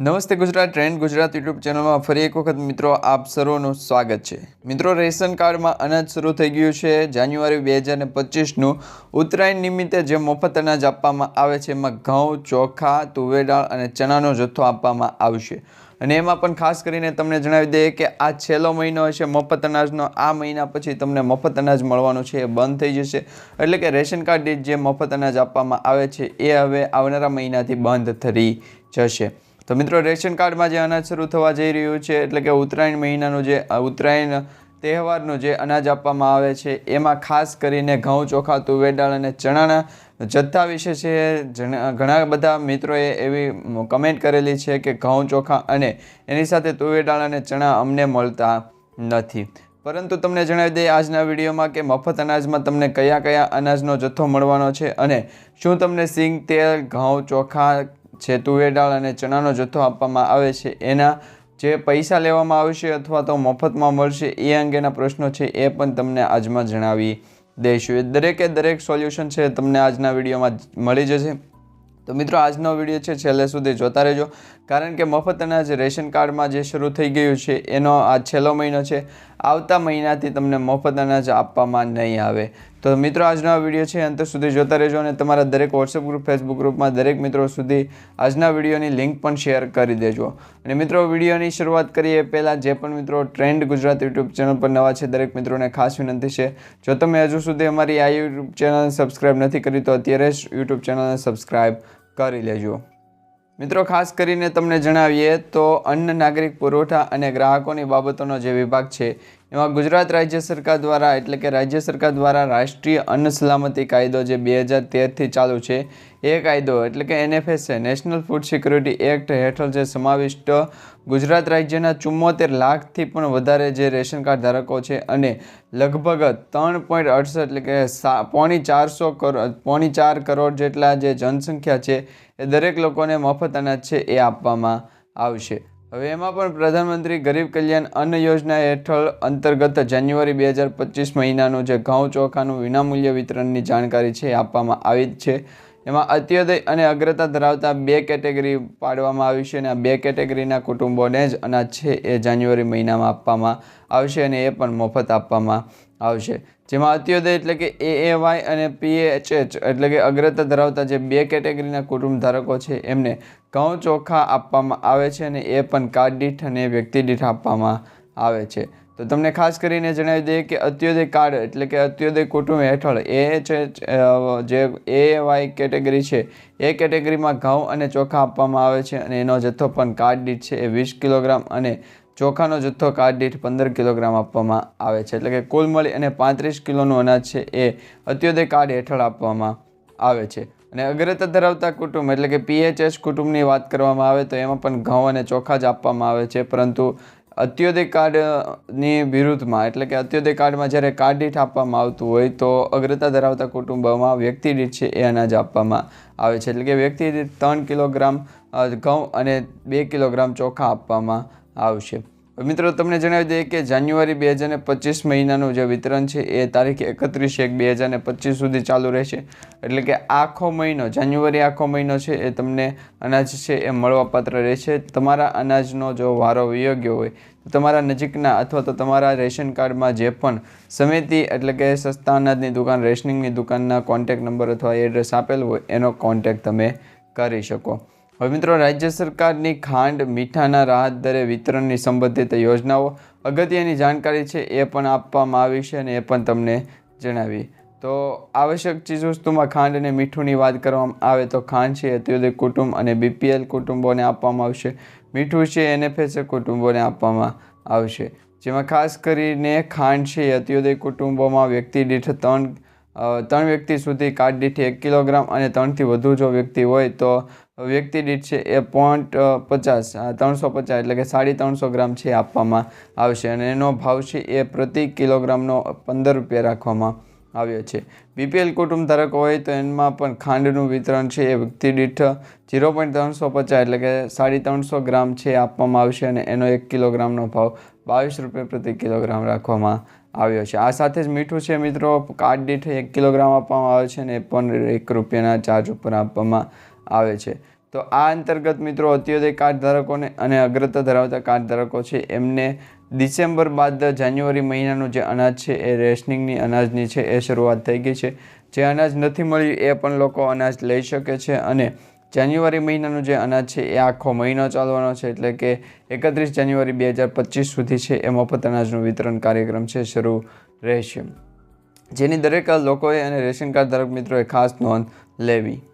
નમસ્તે Gujarat, trend Gujarat YouTube ચેનલમાં ફરી એક વખત મિત્રો આપ સર્વનું સ્વાગત છે. મિત્રો, રેશન કાર્ડમાં અનાજ શરૂ થઈ ગયું છે. જાન્યુઆરી બે હજાર પચીસનું ઉત્તરાયણ નિમિત્તે જે મફત અનાજ આપવામાં આવે છે, એમાં ઘઉં, ચોખા તુવેરદાળ અને ચણાનો જથ્થો આપવામાં આવશે. અને એમાં પણ ખાસ કરીને તમને જણાવી દઈએ કે આ છેલ્લો મહિનો હશે. મફત અનાજનો આ મહિના પછી તમને મફત અનાજ મળવાનું છે, એ બંધ થઈ જશે. એટલે કે રેશન કાર્ડ જે મફત અનાજ આપવામાં આવે છે, એ હવે આવનારા મહિનાથી બંધ થઈ જશે. તો મિત્રો, રેશન કાર્ડમાં જે અનાજ શરૂ થવા જઈ રહ્યું છે, એટલે કે ઉત્તરાયણ મહિનાનું જે ઉત્તરાયણ તહેવારનું જે અનાજ આપવામાં આવે છે, એમાં ખાસ કરીને ઘઉં, ચોખા તુવેર દાળ અને ચણાના જથ્થા વિશે છે. ઘણા બધા મિત્રોએ એવી કમેન્ટ કરેલી છે કે ઘઉં, ચોખા અને એની સાથે તુવેર અને ચણા અમને મળતા નથી. પરંતુ તમને જણાવી દઈએ આજના વિડીયોમાં કે મફત અનાજમાં તમને કયા કયા અનાજનો જથ્થો મળવાનો છે અને શું તમને સિંગ તેલ, ઘઉં, ચોખા છે તુવેર દાળ અને ચણાનો જથ્થો આપવામાં આવે છે. એના જે પૈસા લેવામાં આવશે અથવા તો મફતમાં મળશે એ અંગેના પ્રશ્નો છે એ પણ તમને આજમાં જણાવી દઈશું. એ દરેકે દરેક સોલ્યુશન છે તમને આજના વિડીયોમાં મળી જશે. તો મિત્રો, આજનો વીડિયો છે છેલ્લે સુધી જોતા રહેજો. કારણ કે મફત અનાજ રેશન કાર્ડમાં જે શરૂ થઈ ગયું છે એનો આ છેલ્લો મહિનો છે. આવતા મહિનાથી તમને મફત અનાજ આપવામાં નહીં આવે. તો મિત્રો, આજનો આ વીડિયો છે અંત સુધી જોતા રહેજો અને તમારા દરેક વોટ્સએપ ગ્રુપ ફેસબુક ગ્રુપમાં દરેક મિત્રો સુધી આજના વિડીયોની લિંક પણ શેર કરી દેજો. અને મિત્રો, વિડીયોની શરૂઆત કરીએ પહેલાં જે પણ મિત્રો ટ્રેન્ડ ગુજરાત યુટ્યુબ ચેનલ પર નવા છે, દરેક મિત્રોને ખાસ વિનંતી છે. જો તમે હજુ સુધી અમારી આ યુટ્યુબ ચેનલને સબસ્ક્રાઈબ નથી કરી, તો અત્યારે જ યુટ્યુબ ચેનલને સબસ્ક્રાઈબ કરી લેજો. મિત્રો, ખાસ કરીને તમને જણાવીએ તો અન્ન, નાગરિક પુરવઠા અને ગ્રાહકોની બાબતોનો જે વિભાગ છે એમાં ગુજરાત રાજ્ય સરકાર દ્વારા, એટલે કે રાજ્ય સરકાર દ્વારા રાષ્ટ્રીય અન્ન સલામતી કાયદો જે બે હજાર તેરથી ચાલુ છે, એ કાયદો, એટલે કે એનએફએસ છે, નેશનલ ફૂડ સિક્યુરિટી એક્ટ હેઠળ જે સમાવિષ્ટ ગુજરાત રાજ્યના ચુમ્મોતેર લાખથી પણ વધારે જે રેશન કાર્ડ ધારકો છે અને લગભગ ત્રણ પોઈન્ટ અડસઠ, એટલે કે પોણી ચારસો કરોડ પોણી ચાર કરોડ જેટલા જે જનસંખ્યા છે, એ દરેક લોકોને મફત અનાજ છે એ આપવામાં આવશે. હવે એમાં પણ પ્રધાનમંત્રી ગરીબ કલ્યાણ અન્ન યોજના હેઠળ અંતર્ગત જાન્યુઆરી બે હજાર પચીસ મહિનાનું જે ઘઉં ચોખાનું વિનામૂલ્ય વિતરણની જાણકારી છે આપવામાં આવી જ છે. એમાં અત્યોદય અને અગ્રતા ધરાવતા બે કેટેગરી પાડવામાં આવી છે અને આ બે કેટેગરીના કુટુંબોને જ અનાજ છે એ જાન્યુઆરી મહિનામાં આપવામાં આવશે અને એ પણ મફત આપવામાં આવશે. જેમાં અત્યોદય એટલે કે એએવાય અને પીએચએચ એટલે કે અગ્રતા ધરાવતા જે બે કેટેગરીના કુટુંબ ધારકો છે, એમને ઘઉં ચોખા આપવામાં આવે છે અને એ પણ કાર્ડ દીઠ અને વ્યક્તિ દીઠ આપવામાં આવે છે. તો તમને ખાસ કરીને જણાવી દઈએ કે અત્યોદય કાર્ડ એટલે કે અત્યોદય કુટુંબ હેઠળ એ એચ એચ જે એ વાય કેટેગરી છે, એ કેટેગરીમાં ઘઉં અને ચોખા આપવામાં આવે છે અને એનો જથ્થો પણ કાર્ડ દીઠ છે એ વીસ કિલોગ્રામ અને ચોખાનો જથ્થો કાર્ડ દીઠ પંદર કિલોગ્રામ આપવામાં આવે છે. એટલે કે કુલ મળી અને પાંત્રીસ કિલોનું અનાજ છે એ અત્યોદય કાર્ડ હેઠળ આપવામાં આવે છે. અને અગ્રતા ધરાવતા કુટુંબ, એટલે કે પીએચએસ કુટુંબની વાત કરવામાં આવે તો એમાં પણ ઘઉં અને ચોખા જ આપવામાં આવે છે. પરંતુ અત્યોદય કાર્ડની વિરુદ્ધમાં, એટલે કે અત્યોદય કાર્ડમાં જ્યારે કાર્ડ દીઠ આપવામાં આવતું હોય તો અગ્રતા ધરાવતા કુટુંબોમાં વ્યક્તિ દીઠ છે એ અનાજ આપવામાં આવે છે. એટલે કે વ્યક્તિ દીઠ ત્રણ કિલોગ્રામ ઘઉં અને બે કિલોગ્રામ ચોખા આપવામાં આવશે. મિત્રો, તમને જણાવી દઈએ કે જાન્યુઆરી બે હજાર પચીસ મહિનાનું જે વિતરણ છે, એ તારીખ એકત્રીસ એક બે હજાર પચીસ સુધી ચાલુ રહેશે. એટલે કે આખો મહિનો, જાન્યુઆરી આખો મહિનો છે, એ તમને અનાજ છે, એ મળવાપાત્ર રહેશે. તમારા અનાજનો જો વારો વિયોગ્ય હોય, તો તમારા નજીકના અથવા તો તમારા રેશન કાર્ડમાં જે પણ સમિતિ એટલે કે સસ્તા અનાજની દુકાન, રેશનિંગની દુકાનના કોન્ટેક નંબર અથવા એડ્રેસ આપેલ હોય, એનો કોન્ટેક તમે કરી શકો. હવે મિત્રો, રાજ્ય સરકારની ખાંડ મીઠાના રાહત દરે વિતરણની સંબંધિત યોજનાઓ અગત્યની જાણકારી છે એ પણ આપવામાં આવી છે અને એ પણ તમને જણાવી. તો આવશ્યક ચીજવસ્તુમાં ખાંડ અને મીઠુંની વાત કરવામાં આવે તો ખાંડ છે, અત્યોદય કુટુંબ અને બીપીએલ કુટુંબોને આપવામાં આવશે. મીઠું છે, એનએફએસ કુટુંબોને આપવામાં આવશે. જેમાં ખાસ કરીને ખાંડ છે, અત્યુદય કુટુંબોમાં વ્યક્તિ દીઠ ત્રણ ત્રણ વ્યક્તિ સુધી કાર્ડ દીઠ એક કિલોગ્રામ અને ત્રણથી વધુ જો વ્યક્તિ હોય તો વ્યક્તિ દીઠ છે એ પોઈન્ટ પચાસ ત્રણસો પચાસ એટલે કે સાડી ત્રણસો ગ્રામ છે આપવામાં આવશે અને એનો ભાવ છે એ પ્રતિ કિલોગ્રામનો પંદર રૂપિયા રાખવામાં આવ્યો છે. બીપીએલ કુટુંબ ધારક હોય તો એમાં પણ ખાંડનું વિતરણ છે. એ વ્યક્તિ દીઠ ઝીરો પોઈન્ટ ત્રણસો પચાસ એટલે કે સાડી ત્રણસો ગ્રામ છે આપવામાં આવશે અને એનો એક કિલોગ્રામનો ભાવ બાવીસ રૂપિયા પ્રતિ કિલોગ્રામ રાખવામાં આવ્યો છે. આ સાથે જ મીઠું છે મિત્રો. કાર્ડ દીઠ એક કિલોગ્રામ આપવામાં આવે છે અને એ પણ એક રૂપિયાના ચાર્જ ઉપર આપવામાં આવે છે. તો આ અંતર્ગત મિત્રો અત્યોદય કાર્ડ ધારકોને અને અગ્રતા ધરાવતા કાર્ડ ધારકો છે, એમને ડિસેમ્બર બાદ જાન્યુઆરી મહિનાનું જે અનાજ છે, એ રેશનિંગની અનાજની છે, એ શરૂઆત થઈ ગઈ છે. જે અનાજ નથી મળ્યું, એ પણ લોકો અનાજ લઈ શકે છે અને જાન્યુઆરી મહિનાનું જે અનાજ છે, એ આખો મહિનો ચાલવાનો છે. એટલે કે એકત્રીસ જાન્યુઆરી બે હજાર પચીસ સુધી છે એ મફત અનાજનું વિતરણ કાર્યક્રમ છે, શરૂ રહેશે. જેની દરેક લોકોએ અને રેશન કાર્ડ ધારક મિત્રોએ ખાસ નોંધ લેવી.